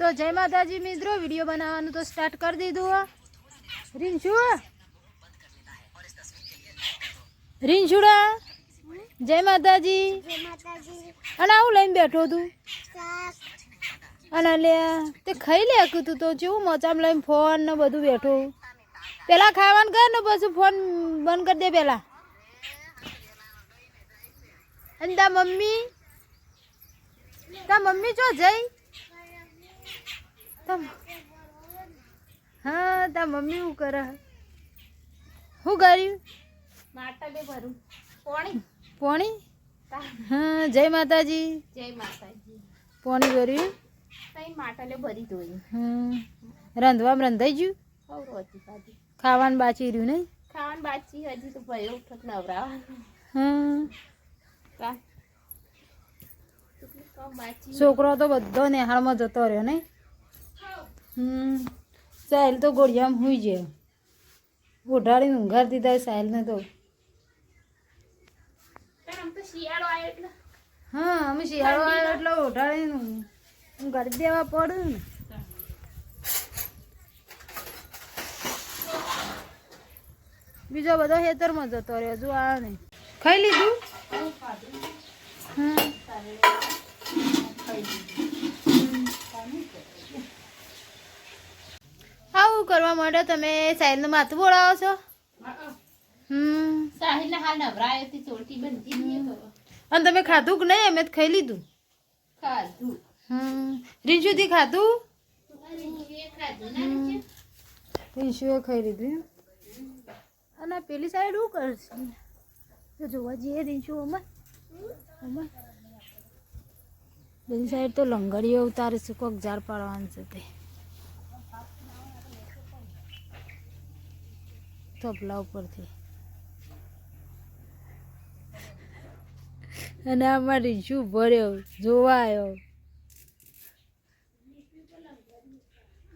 તો જય માતાજી મિત્રો, વીડિયો બનાવવાનું તો સ્ટાર્ટ કરી દીધું હો. રીંછુ રીંછુડા જય માતાજી. અને આવું લઈને બેઠો તું. અને લે, તે ખાઈ લે તું તો, જેવું મચામ લઈને ફોન ને બધું બેઠો. પેલા ખાવાનું કર ને પછી ફોન બંધ કરી દે પેલા. અને તા મમ્મી? તા મમ્મી જો જઈ? હા તા મમ્મી શું કરે? શું કર્યું? માટલે ભરું. પોણી? પોણી? હા જય માતાજી. જય માતાજી. પોણી ભર્યું? તઈ માટલે ભરી દોયું હમ. રાંધવામાં રંધાઈ ગયું? ખાવાનું બાચી રહ્યું નહીં? ખાવાનું બાચી હજી તો ભયો ઉઠક નવરાવા હમ. કા કેટલું કામ બાચી છોકરો તો બધો નેહાળમાં જતો રહ્યો નહીં? હમ સાહેલ તો ગોળિયામાં હુઈ જાય ઉઠાડીને ઊંઘાર દીધા સાહેલને તો. હા અમે શિયાળો આવ્યો એટલે ઉઠાડીને ઊંઘાડી દેવા પડે ને. બીજો બધો ખેતરમાં જતો રહ્યો હજુ આ નહીં. ખાઈ લીધું? હા આવું કરવા માટે તમે સાહેલનું માથું બોલાવો છો? હમ. સાહિલ હાલ નવરાયો હતી ચોટી બનતી નહીં અને તમે ખાધું કે નહીં? અમે ખાઈ લીધું. ખાધું. હમ. રીંછુથી ખાધું? એ ખાધું ના નીચે? રીંછુએ ખાઈ લીધું? અને પેલી સાઈડ શું કરશે? તો જોવા જઈએ રીંછુ અમાર. અમાર. પેલી સાઈડ તો લંગડીઓ ઉતારે છે કોક ઝાડ પાડવાનું છે તે. તબલા ઉપરથી. અને આમાં રીંછુ ભર્યો? જોવા આવ્યો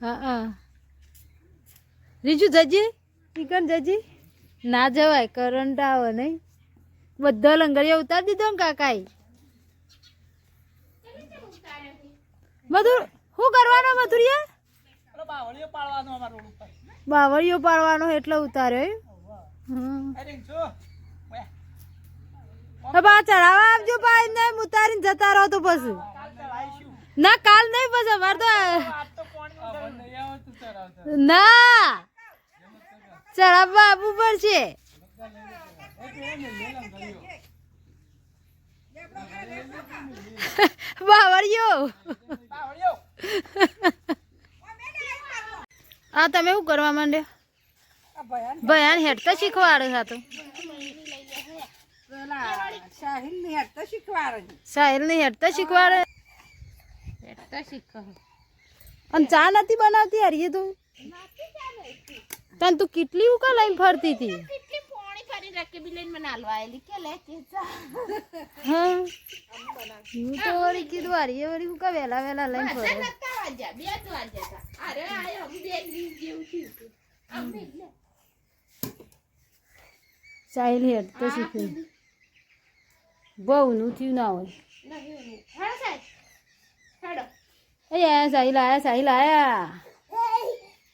હા હા. રીજુ જજી? ચિકન જજી? ના જવાય, કરંટ આવે નહીં. બધા લંગડીઓ ઉતારી દીધો ને કાકાએ. મધુર, શું કરવાનો મધુરિયા? બાવળીઓ પાડવાનો એટલો ઉતાર્યો હવે ચડાવવા આપજો ભાઈ ને જતા રહો તો પછી. ના, કાલ નહીં, પછી અમાર તો, ના. ચડાવવા આપવું પડશે બાવળિયો આ તમે શું કરવા માંડ્યા ભયાન હેડતા શીખવાડે હા તો. સાહિલની હેડતા શીખવાડે. એટલા શીખો અને ચા નથી બનાવતી હરીએ તું. તને તું કેટલી ઉકા લઈને ફરતી હતી? હું તો વળી કીધું હરીએ વળી ઉકા વહેલા વહેલા લઈને ફરે. નતા વાગ્યા બે જ હતા. અરે આયો અમે બે દિવસ જેવું થયું હતું. અમે એટલે સાહિલ હેડતો શીખે. બહુ નું થયું ના હોય. હેડો સાહેબ. હેડો. અહીંયા સાહિલ આયા સાહિલ આયા.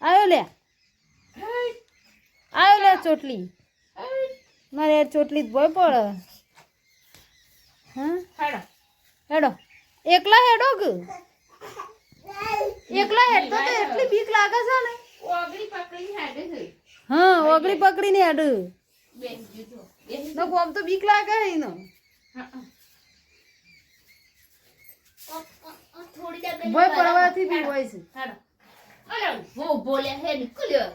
આવ્યો લે. આવ્યો લે ચોટલી. મારે ચોટલી જ ભોય પડે. હા? હેડો. હેડો. એકલા હેડો કે? એકલા હેડતો તો એટલી બીક લાગે છે ને. ઓગળી પકડીને હેડે થઈ હા ઓગળી પકડીને હેડ. તો. કોમ તો બીક લાગે થોડી દેર ભય પડવાથી બી હોય છે. હેડો. બોલે હે નીકળ્યો.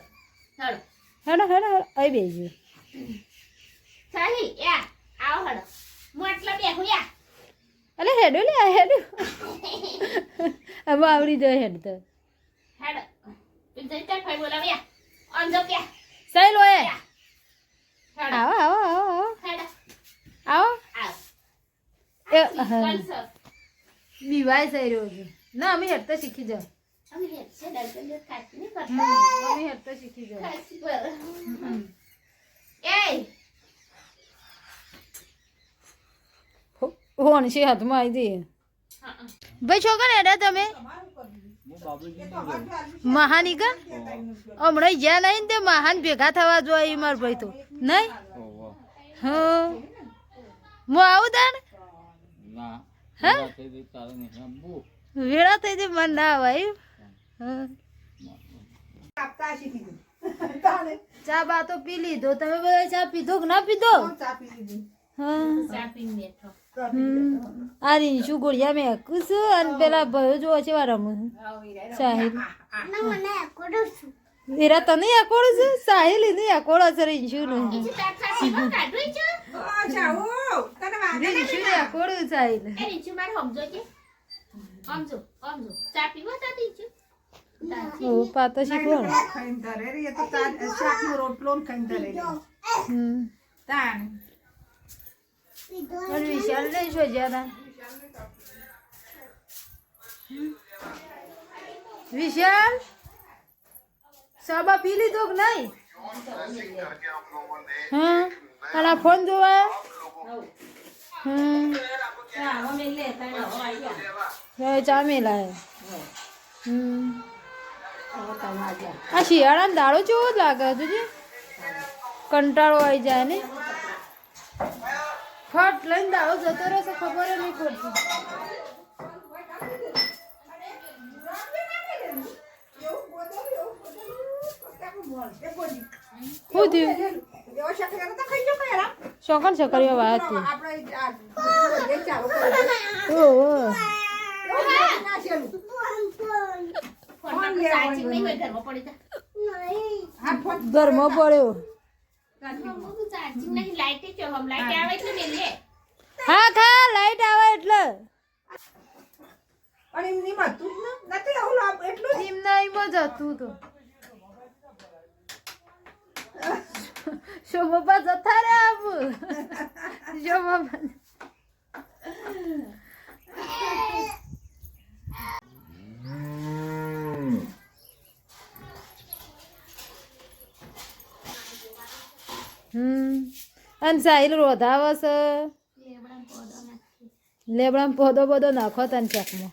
હેડો. હેડો હેડો આઈ અહીં બેસજો સાહી યા આવો હેડો. મોટલા બેહુ યા. અલે હેડો લે હેડો હવે આવડી જાય હેડ તો હેડો જઈતા ભાઈ બોલાવ યા અંજો કે સાહેલ ઓય હેડો આવો આવો આવો આવો એ રહ્યો છે ના અમે હેડતા શીખી જાઓ અમે હેડતા શીખી જાવ ફોન છે હાથમાં આવી દે ભાઈ ભાઈ છોકરા હેડા તમે? મહાન ઈ હમણાં જ્યાં નહીં ને તે મહાન ભેગા થવા જોઈએ માર ભાઈ તો. નહીં? હા. હું આવું હે? વેળા થઈ જાય મન ના ભાઈ હા. ચા બા તો પી લીધો. તમે બધા ચા પીધો કે ના પીધો? હા. ચા પી બેઠો હમ. આ રીંશુ ગોળિયા મેં હાકું અને પેલા ભયો જોવા છે રમું છું. સાહિલ એરા તને આકોડું છે? સાહિલ એને આકોડો છે નું ખાસીમાં કાઢું છે? રીંશુ ને આકોડું સાહિલ એ મારે સમજો છે સમજો સમજો ચા પીવો તા રીંચુ ઓ પાતો શીખવાડો હમ. વિશાલ નહીં શોધ્યા તા વિશાલ? સાબા પી લીધો નહીં? હા અને ફોન જોવા? હમ? હવે ચા હમ? આ શિયાળાનો દાડો કેવો જ લાગે તુજે કંટાળો આવી જાય ને? ફટ લઈને દાવ જતો રહેશે ખબર નહીં પડતી. શું થયું? શોકન છોકરીઓ વાત હતી ઓહો. નહીં જ એટલે. હા ખા લાઈટ આવે એટલે એમના એમાં જ હતું તો. શોભા જતા રે આપ? શોભા અને સાહિલ રોધાવે છે. લેબડામાં પોદો બધો નાખો તને ચકમાં.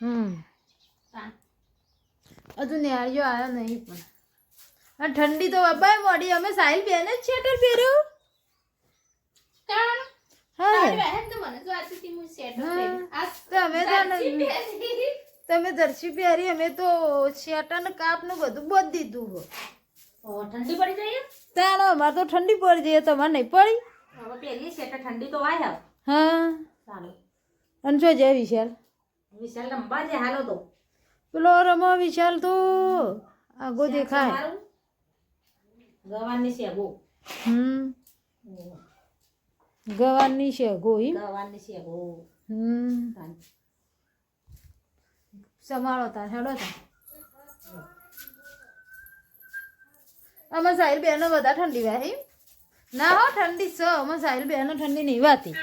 હમ. હજુ નેહાળીઓ આવ્યો નહીં પણ. અને ઠંડી તો બાબાએ મોડી અમે સાહિલ બેન જ સ્વેટર પહેર્યું. તમે તો પહેરી. અમે તો શેટર ને કાપનું બધું બધ દીધું ઠંડી પડી જાય તાણ અમારે તો ઠંડી પડી જઈએ તમારે નહીં પડી. હવે પહેલી છે ઠંડી તો વાય હા. સારું. અને જો જાય વિશાલ. વિશાલ લંબા છે હાલો તો. પેલો રમો વિશાલ તો. આગો દેખાય ગવાની શેગો હમ. ગવાની છે ઈ ગવાની શેગો હમ. સંભાળો તાર હેડો તાર. અમે સાહિલ બેનો બધા ઠંડી વાહી. ના હો ઠંડી છે. અમે સાહિલ બેનો ઠંડી નહીં વાતી.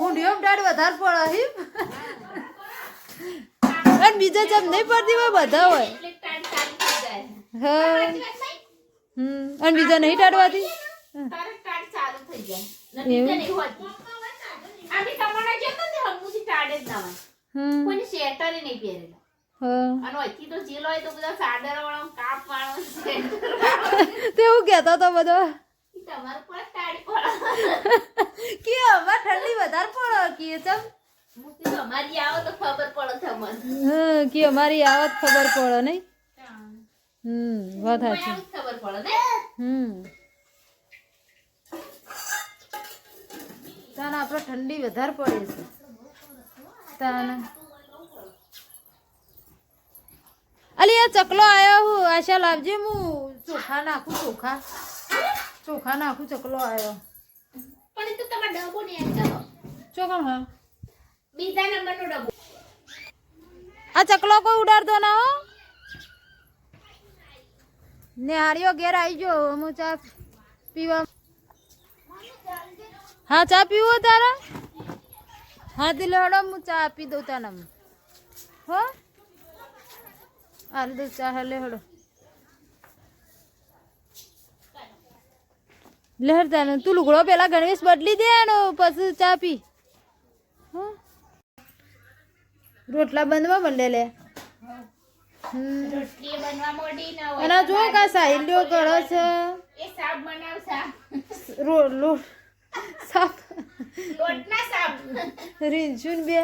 વધારે ટાઢ વધારે પડે હિમ અને બીજા જમ નહીં પડતી હોય બધા હોય. હા? હમ. અને બીજા નહીં ટાળવાતી તારે ટાઢ ચાલુ થઈ જાય. ને બીજા નહીં હોતી. આમી તમારા જેમ નથી હમુથી ટાઢ જ ના હોય. હમ. કોઈ સ્વેટર નહીં પહેરેલા. તેવું કહેતો તો બધો. કે અમાર ઠંડી વધારે પડો કે ચમ? અમારી આવો તો ખબર પડે તમને. કે અમારી આવત ખબર પડે નહીં? હમ વાત કોઈ સાચી. ખબર પડે ને. હમ. તાન આપણે ઠંડી વધારે પડે છે. તાન અલી આ ચકલો આવ્યો હું. આશા લાવજે હું. ચોખા નાખું ચોખા. ચોખા નાખું ચકલો આવ્યો પણ તો તમારે ડબો ને કરો ચોખા હા. બીજા નંબરનો ડબો આ ચકલો કોઈ ઉડાડતો ના હો. નેહાળીઓ ઘેર આવી ગયો હું ચા પીવા હા ચા પીવો તારા? હા દિલ હડો હું ચા આપી દઉં તને હો? હાલ દઉં ચા લે લેહડો લહેર તને તું લુગડો પેલા ગણવેશ બદલી દે ને પછી ચા પી રોટલા બનવા માંડે લે ન અને જો કા સાહિલ્યો કરે છે એ સાબ બનાવશા રો લો લોટના સાબ રીંછુન બે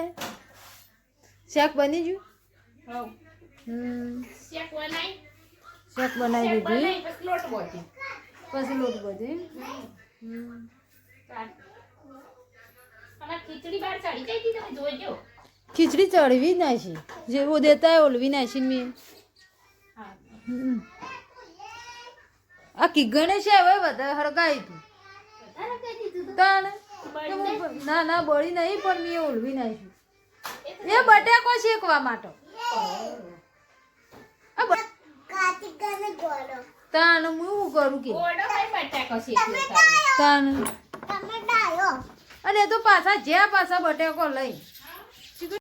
શાક બની ગયું શેક બનાય શાક બનાવી દીધી. પછી લોટ બોધી પછી લોટ બધી ખીચડી બહાર ચડી જાય તમે જોજો. ખીચડી ચડવી નાખી જેવો દેતા ઓલવી નાખીને મેં. આ કી ગણેશ હવે વધારે હરગાઈ તું. વધારે કહી દીધું તો? તાને બળી તો જાય. હું- ના ના બળી નહીં પણ મેં ઓલવી નાખ્યું એ બટાકો શેકવા માટે. તાન હું શું કરું કે. તાન અને તો પાછા જ્યાં પાછા બટેકો લઈ.